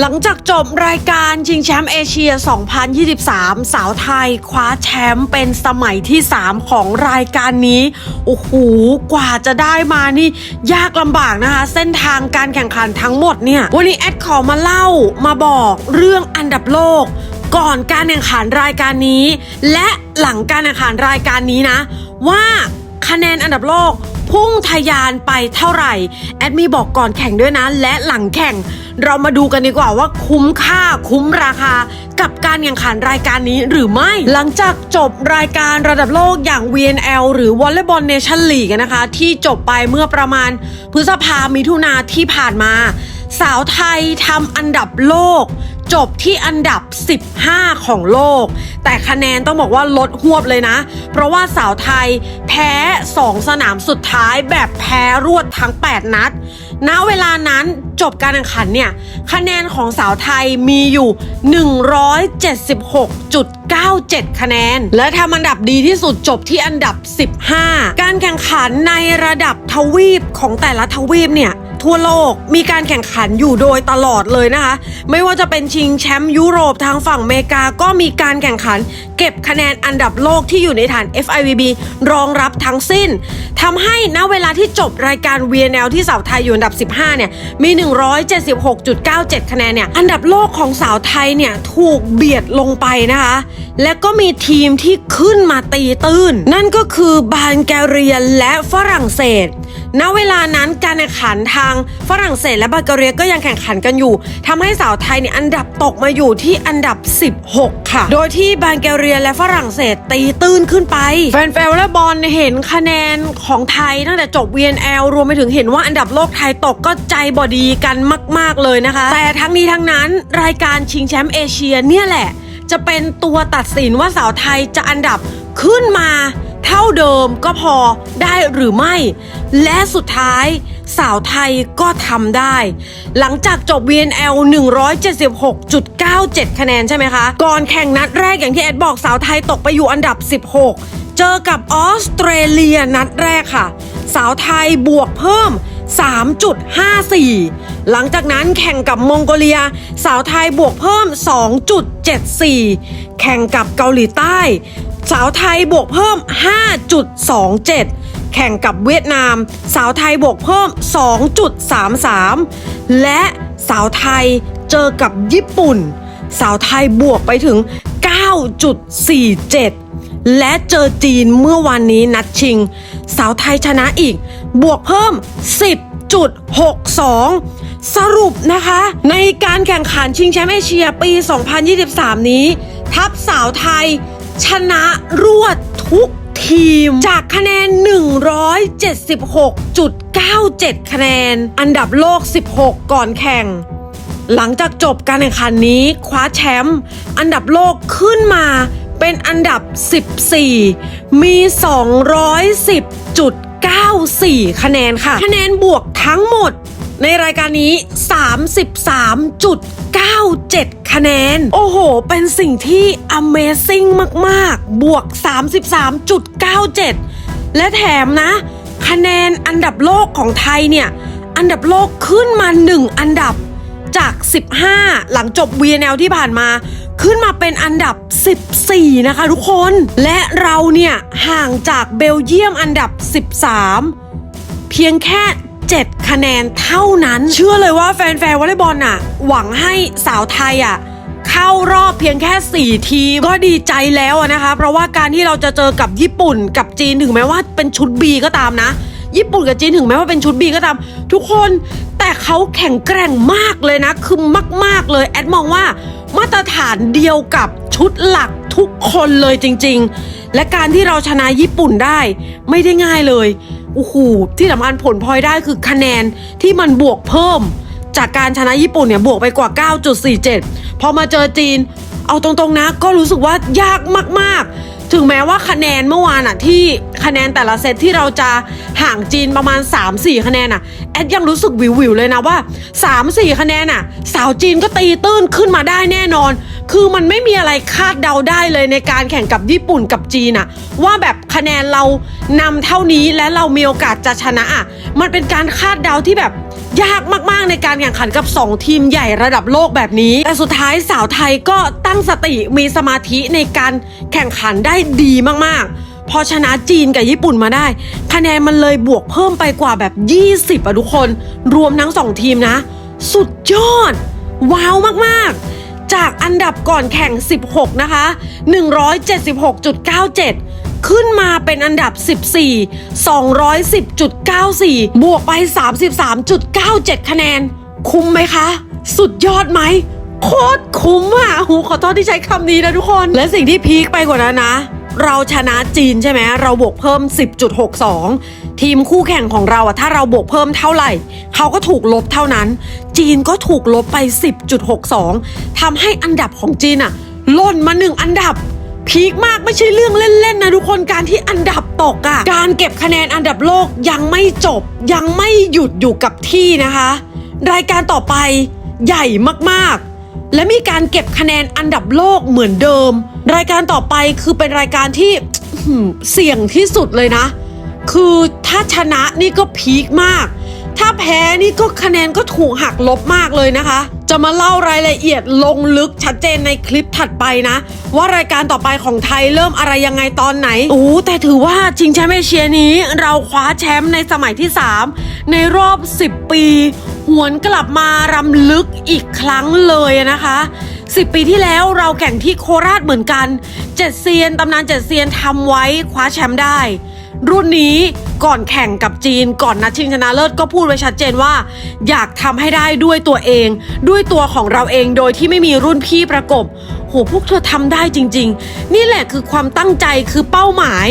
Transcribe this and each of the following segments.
หลังจากจบรายการชิงแชมป์เอเชีย 2023 สาวไทย คว้าแชมป์เป็นสมัยที่ 3 ของรายการนี้ โอ้โห กว่าจะได้มานี่ ยากลำบากนะคะ เส้นทางการแข่งขันทั้งหมดเนี่ย วันนี้แอดขอมาเล่ามาบอกเรื่องอันดับโลก ก่อนการแข่งขันรายการนี้ และหลังการแข่งขันรายการนี้นะ ว่าคะแนนอันดับโลก พุ่งทะยานไปเท่าไหร่ แอดมีบอกก่อนแข่งด้วยนะ และหลังแข่ง เรามาดูกันดีกว่าว่าคุ้มค่าคุ้มราคา กับการแข่งขันรายการนี้หรือไม่ หลังจากจบรายการระดับโลกอย่าง VNL หรือ Volleyball Nation League นะคะ ที่จบไปเมื่อประมาณ พฤษภามิถุนาที่ผ่านมา สาวไทยทำอันดับโลก จบที่อันดับ 15 ของโลก แต่คะแนนต้องบอกว่าลดหวบเลยนะ เพราะว่าสาวไทยแพ้ 2 สนามสุดท้ายแบบแพ้รวดทั้ง 8 นัด ณ เวลานั้นจบการแข่งขันเนี่ย คะแนนของสาวไทยมีอยู่ 176.97 คะแนน และทำอันดับดีที่สุดจบที่อันดับ 15 การแข่งขันในระดับทวีปของแต่ละทวีปเนี่ย ทั่วโลก มีการแข่งขันอยู่โดยตลอดเลยนะคะ ไม่ว่าจะเป็นชิงแชมป์ยุโรปทางฝั่งอเมริกาก็มีการแข่งขัน เก็บคะแนนอันดับโลกที่อยู่ในฐาน FIVB รองรับทั้งสิ้นทำให้ณเวลาที่จบรายการ VNL ที่สาวไทยอยู่อันดับ 15 เนี่ยมี 176.97 คะแนนเนี่ยอันดับโลกของสาวไทยเนี่ยถูกเบียดลงไปนะคะ และก็มีทีมที่ขึ้นมาตีตื้น นั่นก็คือบาลแกเรียและฝรั่งเศส ณเวลานั้นการแข่งขันทางฝรั่งเศสและบัลแกเรียก็ยังแข่งขันกันอยู่ทำให้สาวไทยเนี่ยอันดับตกมาอยู่ที่อันดับ 16 ค่ะ โดยที่บัลแกเรียและฝรั่งเศสตีตื้นขึ้นไป แฟนๆวอลเลย์บอลเห็นคะแนนของไทยตั้งแต่จบ VNL รวมไปถึงเห็นว่าอันดับโลกไทยตกก็ใจบอดีกันมาก ๆเลยนะคะ แต่ทั้งนี้ทั้งนั้นรายการชิงแชมป์เอเชียเนี่ยแหละ จะเป็นตัวตัดสินว่าสาวไทยจะอันดับขึ้นมา เท่าเดิมก็พอได้หรือไม่ และสุดท้ายสาวไทยก็ทำได้ หลังจากจบ VNL 176.97 คะแนนใช่ไหมคะ ก่อนแข่งนัดแรกอย่างที่แอดบอกสาวไทยตกไปอยู่อันดับ 16 เจอกับออสเตรเลียนัดแรกค่ะ สาวไทยบวกเพิ่ม 3.54 หลังจากนั้นแข่งกับมองโกเลีย สาวไทยบวกเพิ่ม 2.74 แข่งกับเกาหลีใต้ สาวไทยบวกเพิ่ม 5.27 แข่งกับเวียดนาม สาวไทยบวกเพิ่ม 2.33 และสาวไทยเจอกับญี่ปุ่น สาวไทยบวกไปถึง 9.47 และเจอจีนเมื่อวันนี้นัดชิง สาวไทยชนะอีก บวกเพิ่ม 10.62 สรุปนะคะ ในการแข่งขันชิงแชมป์เอเชียปี 2023 นี้ ทัพสาวไทย ชนะรวดทุกทีม จากคะแนน 176.97 คะแนน อันดับโลก 16 ก่อนแข่ง หลังจากจบการแข่งขันนี้คว้าแชมป์อันดับโลกขึ้นมาเป็นอันดับ 14 มี 210.94 คะแนนค่ะ คะแนนบวกทั้งหมดในรายการนี้ 97 คะแนน โอ้โห เป็นสิ่งที่ Amazing มาก ๆ บวก 33.97 และแถมนะ คะแนนอันดับโลกของไทยเนี่ย อันดับโลกขึ้นมา 1 อันดับจาก 15 หลังจบ VNL ที่ผ่านมา ขึ้นมาเป็นอันดับ 14 นะคะทุกคน และเราเนี่ย ห่างจากเบลเยียมอันดับ 13 เพียงแค่ 7 คะแนนเท่านั้น เชื่อเลยว่าแฟนๆวอลเลย์บอลน่ะ หวังให้สาวไทยอะเข้ารอบเพียงแค่ 4 ทีมก็ดีใจแล้วนะคะ เพราะว่าการที่เราจะเจอกับญี่ปุ่นกับจีนถึงแม้ว่าเป็นชุด B ก็ตามนะ ญี่ปุ่นกับจีนถึงแม้ว่าเป็นชุด B ก็ตาม ทุกคนแต่เขาแข็งแกร่งมากเลยนะคือมาก ๆเลยแอดมองว่ามาตรฐานเดียวกับชุดหลักทุกคนเลยจริง ๆ และการที่เราชนะญี่ปุ่นได้ไม่ได้ง่ายเลย โอ้โหที่สำคัญผลพลอยได้คือคะแนนที่มันบวกเพิ่ม จากการชนะญี่ปุ่นเนี่ยบวกไปกว่า 9.47 พอมาเจอจีน เอาตรงๆนะก็รู้สึกว่ายากมากๆ ถึงแม้ว่าคะแนนเมื่อวานอะที่คะแนนแต่ละเซตที่เราจะห่างจีนประมาณ 3-4 คะแนนอะแอดยังรู้สึกวิวๆเลยนะว่า 3-4 คะแนนอะสาวจีนก็ตีตื้นขึ้นมาได้แน่นอน คือมันไม่มีอะไรคาดเดาได้เลยในการแข่งกับญี่ปุ่นกับจีนอะว่าแบบคะแนนเรานำเท่านี้และเรามีโอกาสจะชนะอะมันเป็นการคาดเดาที่แบบ ยากมากๆในการแข่งขันกับ 2 ทีมใหญ่ระดับโลกแบบนี้ แต่สุดท้ายสาวไทยก็ตั้งสติมีสมาธิในการแข่งขันได้ดีมากๆ พอชนะจีนกับญี่ปุ่นมาได้ คะแนนมันเลยบวกเพิ่มไปกว่าแบบ 20อะทุกคน รวมทั้ง 2 ทีมนะ สุดยอด ว้าวมากๆจากอันดับก่อนแข่ง 16 นะคะ 176.97 ขึ้นมาเป็นอันดับ 14 210.94 บวกไป 33.97 คะแนน คุ้มไหมคะ สุดยอดไหม โคตรคุ้มอะหูขอโทษที่ใช้คำนี้นะทุกคน และสิ่งที่พีคไปกว่านั้นนะ เราชนะจีนใช่ไหม เราบวกเพิ่ม 10.62 ทีมคู่แข่งของเราอะถ้าเราบวกเพิ่มเท่าไหร่ เขาก็ถูกลบเท่านั้น จีนก็ถูกลบไป 10.62ทำให้อันดับของจีนอะล่นมาหนึ่งอันดับ พีคมากไม่ใช่เรื่องเล่นๆนะทุกคนการที่อันดับตกอะ่ะการเก็บคะแนนอันดับโลกยังไม่จบ ยังไม่หยุดอยู่กับที่นะคะ รายการต่อไปใหญ่มากๆ และมีการเก็บคะแนนอันดับโลกเหมือนเดิม รายการต่อไปคือเป็นรายการที่เสี่ยงที่สุดเลยนะ คือถ้าชนะนี่ก็พีคมาก ถ้าแพ้นี่ก็คะแนนก็ถูกหักลบมากเลยนะคะ จะมาเล่ารายละเอียดลงลึกชัดเจนในคลิปถัดไปนะ ว่ารายการต่อไปของไทยเริ่มอะไรยังไงตอนไหนโอ้แต่ถือว่าชิงแชมป์เอเชียนี้เราคว้าแชมป์ในสมัยที่ 3 ในรอบ 10 ปี หวนกลับมารำลึกอีกครั้งเลยนะคะ10 ปีที่แล้วเราแข่งที่โคราชเหมือนกัน เจ็ดเซียนตำนานเจ็ดเซียนทำไว้คว้าแชมป์ได้ รุ่นนี้ก่อนแข่งกับจีนก่อนนัดชิงชนะเลิศก็พูดไว้ชัดเจนว่า อยากทำให้ได้ด้วยตัวเอง ด้วยตัวของเราเองโดยที่ไม่มีรุ่นพี่ประกบ โหพวกเธอทำได้จริง ๆ นี่แหละคือความตั้งใจคือเป้าหมาย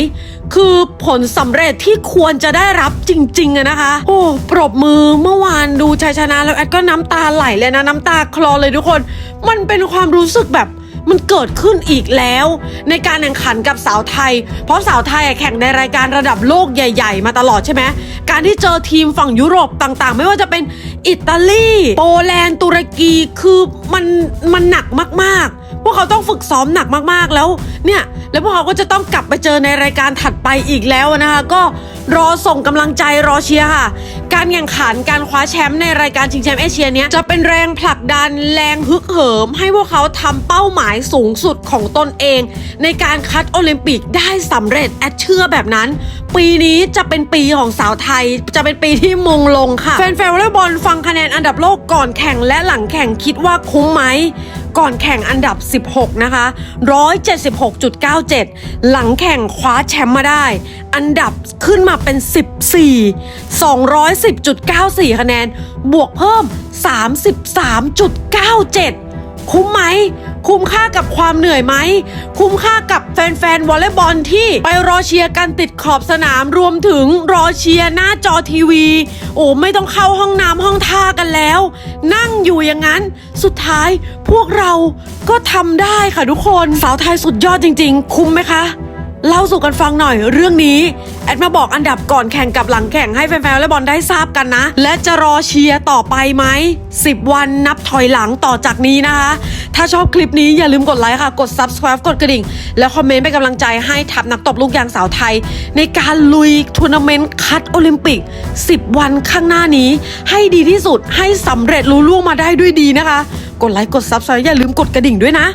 คือผลสำเร็จที่ควรจะได้รับจริงๆอะนะคะ โอ้ปรบมือเมื่อวานดูชัยชนะแล้วแอดก็น้ำตาไหลเลยนะน้ำตาคลอเลยทุกคน มันเป็นความรู้สึกแบบ มันเกิดขึ้นอีกแล้ว ในการแข่งขันกับสาวไทย เพราะสาวไทยแข่งในรายการระดับโลกใหญ่ ๆ มาตลอดใช่ไหมการที่เจอทีมฝั่งยุโรปต่างๆ ไม่ว่าจะเป็นอิตาลีโปแลนด์ตุรกีคือมันมันหนักมากๆ พวกเขาต้องฝึกซ้อมหนักมากๆแล้วเนี่ยแล้วพวกเขาก็จะต้องกลับไปเจอในรายการถัดไปอีกแล้วนะคะก็ รอส่งกำลังใจรอเชียร์ค่ะ การแข่งขันการคว้าแชมป์ในรายการชิงแชมป์เอเชียเนี้ยจะเป็นแรงผลักดันแรงฮึกเหิม ให้พวกเขาทำเป้าหมายสูงสุดของตนเอง ในการคัดโอลิมปิกได้สำเร็จแอดเชื่อแบบนั้น ปีนี้จะเป็นปีของสาวไทย จะเป็นปีที่มงลงค่ะแฟนๆวอลเลย์บอลฟังคะแนนอันดับโลกก่อนแข่งและหลังแข่งคิดว่าคุ้มไหม ก่อนแข่งอันดับ 16 นะคะ 176.97 หลังแข่งคว้าแชมป์มาได้ อันดับขึ้นมาเป็น 14 210.94 คะแนน บวกเพิ่ม 33.97 คุ้มไหม คุ้มค่ากับความเหนื่อยไหม คุ้มค่ากับแฟนๆวอลเลย์บอลที่ไปรอเชียร์กันติดขอบสนามรวมถึงรอเชียร์หน้าจอทีวี โอ้ไม่ต้องเข้าห้องน้ำห้องท่ากันแล้ว นั่งอยู่อย่างนั้น สุดท้ายพวกเราก็ทำได้ค่ะทุกคนสาวไทยสุดยอดจริง ๆ คุ้มไหมคะ เล่าสู่กันฟังหน่อยเรื่องนี้ แอดมาบอกอันดับก่อนแข่งกับหลังแข่งให้แฟนๆวอลเลย์บอลได้ทราบกันนะ และจะรอเชียร์ต่อไปไหม 10 วันนับถอยหลังต่อจากนี้นะคะ ถ้าชอบคลิปนี้อย่าลืมกดไลค์ค่ะ กด subscribe กดกระดิ่ง แล้วคอมเมนต์เป็นกำลังใจให้ทัพนักตบลูกยางสาวไทย ในการลุยทัวร์นาเมนต์คัดโอลิมปิก 10 วันข้างหน้านี้ ให้ดีที่สุดให้สำเร็จลุล่วงมาได้ด้วยดีนะคะ กดไลค์กด subscribe อย่าลืมกดกระดิ่งด้วยนะ